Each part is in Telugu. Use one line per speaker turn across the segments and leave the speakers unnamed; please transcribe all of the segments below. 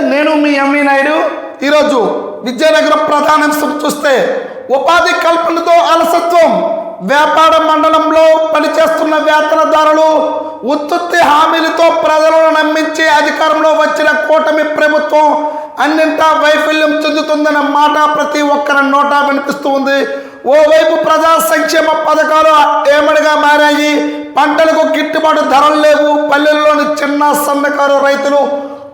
నేను మీ ఎంవి నాయుడు. ఈరోజు విజయనగరం ప్రధాన అంశం చూస్తే ఉపాధి కల్పనతో అలసత్వం. వ్యాపార మండలంలో పనిచేస్తున్న వేతనదారులు ఉత్పత్తి హామీలతో ప్రజలను నమ్మించి అధికారంలో వచ్చిన కూటమి ప్రభుత్వం అన్నింటా వైఫల్యం చెందుతుందన్న మాట ప్రతి ఒక్కరి నోటా వినిపిస్తూ ఉంది. ఓవైపు ప్రజా సంక్షేమ పథకాలు ఏమడిగా మారాయి? పంటలకు గిట్టుబాటు ధరలు లేవు. పల్లెల్లోని చిన్న సన్నకారు రైతులు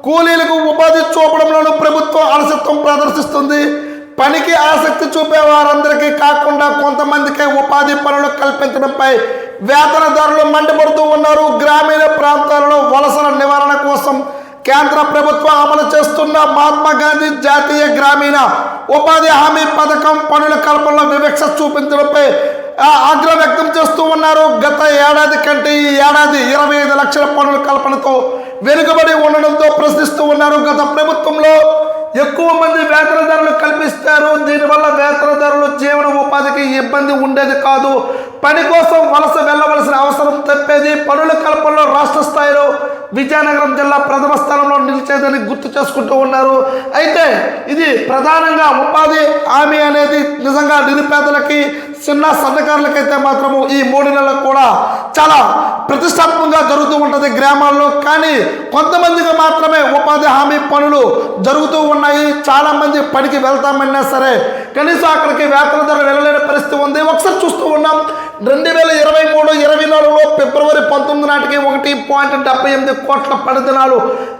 కూలీలకు ఉపాధి చూపడంలోనూ ప్రభుత్వం అలసత్వం ప్రదర్శిస్తుంది. పనికి ఆసక్తి చూపే వారందరికీ కాకుండా కొంతమందికే ఉపాధి పనులు కల్పించడంపై వేతనదారులు మండిపడుతూ ఉన్నారు. గ్రామీణ ప్రాంతాలలో వలసల నివారణ కోసం కేంద్ర ప్రభుత్వం అమలు చేస్తున్న మహాత్మా గాంధీ జాతీయ గ్రామీణ ఉపాధి హామీ పథకం పనుల కల్పనలో వివక్ష చూపించడంపై ఆగ్రహం వ్యక్తం చేస్తూ ఉన్నారు. గత ఏడాది కంటే ఈ ఏడాది ఇరవై ఐదు లక్షల పనుల కల్పనతో వెనుకబడి ఉండడంతో ప్రశ్నిస్తూ ఉన్నారు. గత ప్రభుత్వంలో ఎక్కువ మంది వేతనదారులు కల్పిస్తారు. దీనివల్ల వేతనదారులు జీవన ఉపాధికి ఇబ్బంది ఉండేది కాదు. పని కోసం వలస వెళ్ళవలసిన అవసరం తప్పేది. పనుల కల్పనలో రాష్ట్ర స్థాయిలో విజయనగరం జిల్లా ప్రథమ స్థానంలో నిలిచేదని గుర్తు చేసుకుంటూ ఉన్నారు. అయితే ఇది ప్రధానంగా ఉపాధి హామీ అనేది నిజంగా నిరుపేదలకి చిన్న సన్నకారులకైతే మాత్రము ఈ మూడు నెలలకు కూడా చాలా ప్రతిష్టాత్మకంగా జరుగుతూ ఉంటుంది గ్రామాల్లో. కానీ కొంతమందికి మాత్రమే ఉపాధి హామీ పనులు జరుగుతూ ఉన్నాయి. చాలామంది పనికి వెళ్తామన్నా సరే కనీసం అక్కడికి వేతనదారులు వెళ్ళలేని పరిస్థితి ఉంది. ఒకసారి చూస్తూ ఉన్నాం. రెండు వేల ఇరవై మూడు ఇరవై నాలుగులో ఫిబ్రవరి పంతొమ్మిది నాటికి ఒకటి పాయింట్ డెబ్బై ఎనిమిది కోట్ల పని దినాలు.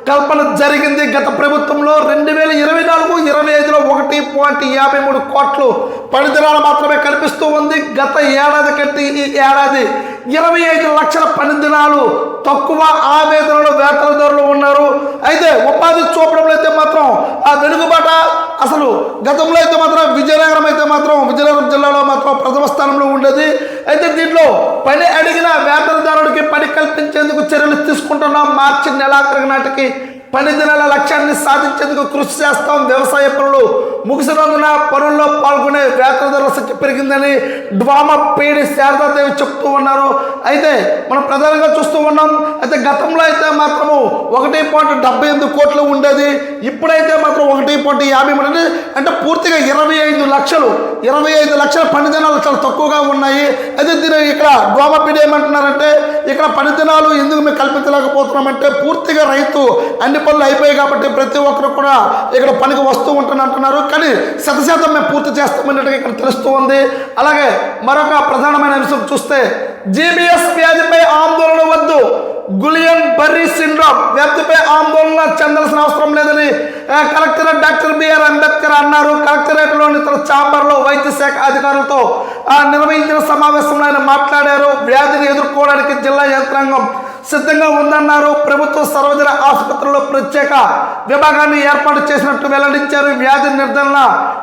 కల్పన జరిగింది. గత ప్రభుత్వంలో రెండు వేల ఇరవై నాలుగు ఇరవై ఐదులో ఒకటి పాయింట్ యాభై మూడు కోట్లు పనిదినాలు మాత్రమే కనిపిస్తూ ఉంది. గత ఏడాది కంటే ఈ ఏడాది ఇరవై ఐదు లక్షల పని దినాలు తక్కువ ఆవేదనలో వేతనదారులు ఉన్నారు. అయితే ఉపాధి చూపడంలో అయితే మాత్రం ఆ అసలు గతంలో అయితే మాత్రం విజయనగరం అయితే మాత్రం విజయనగరం జిల్లాలో మాత్రం ప్రథమ స్థానంలో ఉండేది. అయితే దీంట్లో పని అడిగిన వేతనదారుడికి పని కల్పించేందుకు చర్యలు తీసుకుంటున్నాం మార్చి నెలాఖరు నాటికి. పని దినాల లక్ష్యాన్ని సాధించేందుకు కృషి చేస్తాం. వ్యవసాయ పనులు ముగిసినందున పనుల్లో పాల్గొనే వేతనదారుల సంఖ్య పెరిగిందని డ్వామా పీడి శారదాదేవి చెప్తూ ఉన్నారు. అయితే మనం ప్రధానంగా చూస్తూ ఉన్నాం అయితే గతంలో అయితే మాత్రము ఒకటి పాయింట్ డెబ్బై ఎనిమిది కోట్లు ఉండేది. ఇప్పుడైతే మాత్రం ఒకటి పాయింట్ యాభై మూడు అంటే అంటే పూర్తిగా ఇరవై ఐదు లక్షలు ఇరవై ఐదు లక్షల పని దినాలు చాలా తక్కువగా ఉన్నాయి. అయితే దీని ఇక్కడ డ్వామా పీడి ఏమంటున్నారంటే ఇక్కడ పని దినాలు ఎందుకు మేము కల్పించలేకపోతున్నామంటే పూర్తిగా రైతు అన్ని పనులు అయిపోయాయి కాబట్టి ప్రతి ఒక్కరు కూడా ఇక్కడ పనికి వస్తూ ఉంటాను అంటున్నారు. కానీ శతశాతం మేము పూర్తి చేస్తామన్నట్టుగా ఇక్కడ తెలుస్తూ ఉంది. అలాగే మరొక ప్రధానమైన అంశం చూస్తే జీబీఎస్ వ్యాధిపై ఆందోళన వద్దు. గులియన్ బర్రీ సిండ్రోమ్ వ్యాప్తిపై ఆందోళన చెందాల్సిన అవసరం లేదని collector collectorate doctor B R Ambedkar అన్నారు. కలెక్టరేట్లోని తన ఛాంబర్లో వైద్య శాఖ అధికారులతో నిర్వహించిన సమావేశంలో ఆయన మాట్లాడారు. వ్యాధిని ఎదుర్కోవడానికి జిల్లా యంత్రాంగం సిద్ధంగా ఉందన్నారు. ప్రభుత్వ సర్వజన ఆసుపత్రిలో ప్రత్యేక విభాగాన్ని ఏర్పాటు చేసినట్టు వెల్లడించారు. వ్యాధి నిర్ధారణ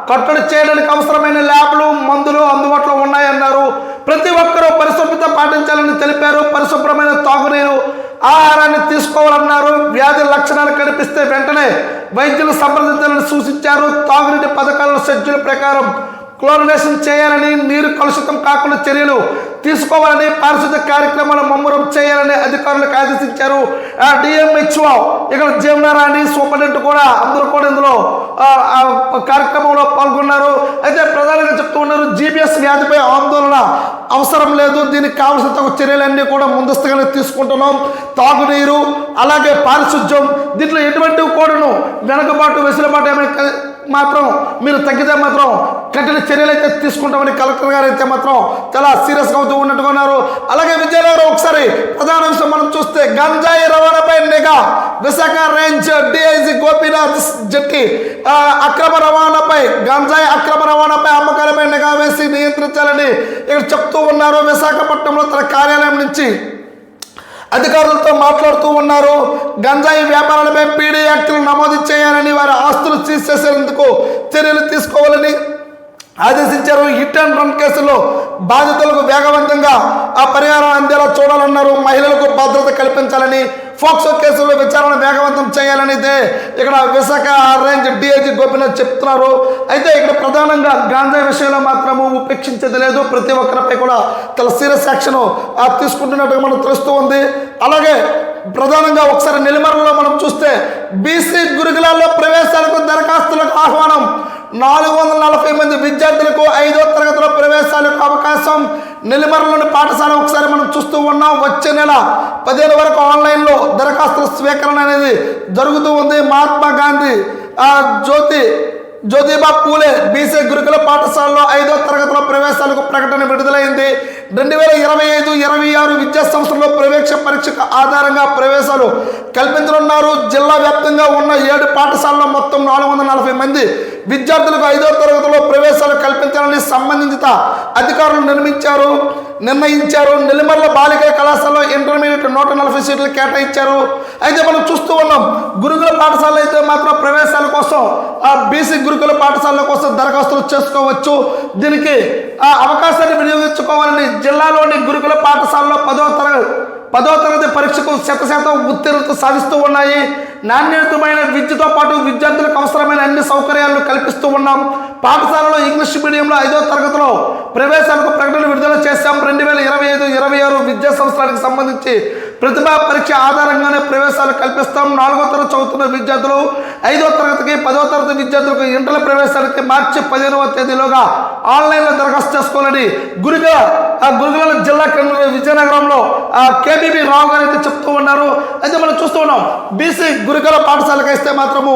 కట్టడి చేయడానికి అవసరమైన ల్యాబ్లు మందులు అందుబాటులో ఉన్నాయన్నారు. ప్రతి ఒక్కరూ పరిశుభ్రత పాటించాలని తెలిపారు. పరిశుభ్రమైన తాగునీరు ఆహారాన్ని తీసుకోవాలన్నారు. వ్యాధి లక్షణాలు కనిపిస్తే వెంటనే వైద్యులు సంప్రదించాలని సూచించారు. తాగునీటి పథకాలను షెడ్యూల్ ప్రకారం క్లోరినేషన్ చేయాలని నీరు కలుషితం కాకుండా చర్యలు తీసుకోవాలని పారిశుద్ధ కార్యక్రమాలు ముమ్మరం చేయాలని అధికారులకు ఆదేశించారు. డిఎంహెచ్ఓ ఇక్కడ జీవనారాణి సూపరింటెండెంట్ కూడా అందరూ కూడా ఇందులో కార్యక్రమంలో పాల్గొన్నారు. అయితే ప్రధానంగా చెప్తూ ఉన్నారు జీబీఎస్ వ్యాధిపై ఆందోళన అవసరం లేదు. దీనికి కావాల్సిన తగు చర్యలన్నీ కూడా ముందస్తుగానే తీసుకుంటున్నాం. తాగునీరు అలాగే పారిశుద్ధ్యం దీంట్లో ఎటువంటి కూడాను వెనకబాటు వెసులుబాటు ఏమైనా మాత్రం మీరు తగ్గితే మాత్రం కఠిన చర్యలు అయితే తీసుకుంటామని కలెక్టర్ గారు అయితే మాత్రం చాలా సీరియస్గా అవుతూ ఉన్నట్టుగా ఉన్నారు. అలాగే విజయనగరం ఒకసారి ప్రధాన విషయం మనం చూస్తే గంజాయి రవాణాపై నిఘా విశాఖ రేంజ్ డిఐజీ గోపీనాథ్ జట్టి అక్రమ రవాణాపై గంజాయి అక్రమ రవాణాపై అమ్మకాలపై నిఘా వేసి నియంత్రించాలని ఇక్కడ చెప్తూ ఉన్నారు. విశాఖపట్నంలో తన కార్యాలయం నుంచి అధికారులతో మాట్లాడుతూ ఉన్నారు. గంజాయి వ్యాపారాలపై పీడీ యాక్టులు నమోదు చేయాలని వారి ఆస్తులు సీజ్ చేసేందుకు చర్యలు తీసుకోవాలని ఆదేశించారు. హిట్ అండ్ రన్ కేసులో బాధితులకు వేగవంతంగా ఆ పరిహారం అందేలా చూడాలన్నారు. మహిళలకు భద్రత కల్పించాలని ఫోక్సో కేసులో విచారణ వేగవంతం చేయాలని అయితే ఇక్కడ విశాఖ రేంజ్ డిఐజీ గోపినాథ్ చెప్తున్నారు. అయితే ఇక్కడ ప్రధానంగా గాంజా విషయంలో మాత్రము ఉపేక్షించేది లేదు. ప్రతి ఒక్కరిపై కూడా చాలా సీరియస్ యాక్షన్ తీసుకుంటున్నట్టుగా మనకు తెలుస్తూ ఉంది. అలాగే ప్రధానంగా ఒకసారి నెల్లిమర్లలో మనం చూస్తే బీసీ గురుకులాల్లో ప్రవేశాలకు దరఖాస్తులకు ఆహ్వానం. నాలుగు వందల నలభై మంది విద్యార్థులకు ఐదో తరగతిలో ప్రవేశాలకు అవకాశం. నెల్లిమర్రలోని పాఠశాల ఒకసారి మనం చూస్తూ ఉన్నాం. వచ్చే నెల పదిహేను వరకు ఆన్లైన్లో దరఖాస్తుల స్వీకరణ అనేది జరుగుతూ ఉంది. మహాత్మా గాంధీ జ్యోతి జ్యోతిబా పూలే బీసీ గురుకుల పాఠశాలలో ఐదో తరగతిలో ప్రవేశాలకు ప్రకటన విడుదలైంది. రెండు వేల ఇరవై ఐదు ఇరవై ఆరు విద్యా సంవత్సరంలో ప్రవేశ పరీక్షకు ఆధారంగా ప్రవేశాలు కల్పించనున్నారు. జిల్లా వ్యాప్తంగా ఉన్న ఏడు పాఠశాలలో మొత్తం నాలుగు వందల నలభై మంది విద్యార్థులకు ఐదో తరగతిలో ప్రవేశాలు కల్పించాలని సంబంధిత అధికారులు నిర్మించారు నిర్ణయించారు. నెల్లిమర్ల బాలికల కళాశాలలో ఇంటర్మీడియట్ నూట నలభై సీట్లు కేటాయించారు. అయితే మనం చూస్తూ ఉన్నాం గురుకుల పాఠశాలలో అయితే మాత్రం ప్రవేశాల కోసం ఆ బీసీ గురుకుల పాఠశాలల కోసం దరఖాస్తులు చేసుకోవచ్చు. దీనికి ఆ అవకాశాన్ని వినియోగించుకోవాలని జిల్లాలోని గురుకుల పాఠశాలలో పదో తరగతి పదో తరగతి పరీక్షకు శత శాతం ఉత్తీర్ణత సాధిస్తూ ఉన్నాయి. నాణ్యతమైన విద్యతో పాటు విద్యార్థులకు అవసరమైన అన్ని సౌకర్యాలను కల్పిస్తూ ఉన్నాం. పాఠశాలలో ఇంగ్లీష్ మీడియంలో ఐదో తరగతిలో ప్రవేశాలకు ప్రకటన విడుదల చేశాం. రెండు వేల ఇరవై ఐదు ఇరవై ఆరు విద్యా సంవత్సరానికి సంబంధించి ప్రతిభా పరీక్ష ఆధారంగానే ప్రవేశాలు కల్పిస్తాం. నాలుగో తరగతి చదువుతున్న విద్యార్థులు ఐదో తరగతికి పదో తరగతి విద్యార్థులకు ఇంటర్ ప్రవేశాలకి మార్చి పదిహేనవ తేదీలోగా ఆన్లైన్లో దరఖాస్తు చేసుకోవాలని గురుకుల ఆ గురుకుల జిల్లా కేంద్రం విజయనగరంలో కేబీబీ రావు గారు అయితే చెప్తూ ఉన్నారు. అయితే మనం చూస్తూ ఉన్నాం బీసీ గురుకుల పాఠశాలకు ఇస్తే మాత్రము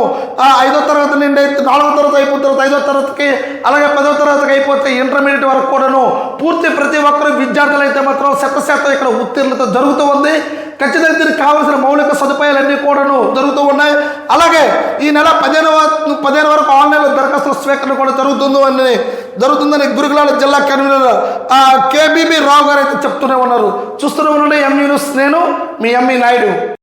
ఐదో తరగతి నుండి అయితే నాలుగో తరగతి అయిపోయిన తర్వాత ఐదో తరగతికి అలాగే పదో తరగతికి అయిపోతే ఇంటర్మీడియట్ వరకు కూడాను పూర్తి ప్రతి ఒక్కరు విద్యార్థులు అయితే మాత్రం శత శాతం ఇక్కడ ఉత్తీర్ణత జరుగుతూ ఉంది. ఖచ్చితంగా దీనికి మౌలిక సదుపాయాలన్నీ కూడాను జరుగుతూ ఉన్నాయి. అలాగే ఈ నెల పదిహేను పదిహేను వరకు ఆన్లైన్లో దరఖాస్తుల స్వీకరణ కూడా జరుగుతుందో అని జరుగుతుందని గురుకులాల జిల్లా కన్వీనర్ కేబీబీ రావు గారు అయితే చెప్తూనే ఉన్నారు. చూస్తూనే ఉండండి ఎంఈ న్యూస్ నేను మీ ఎంఈ నాయుడు.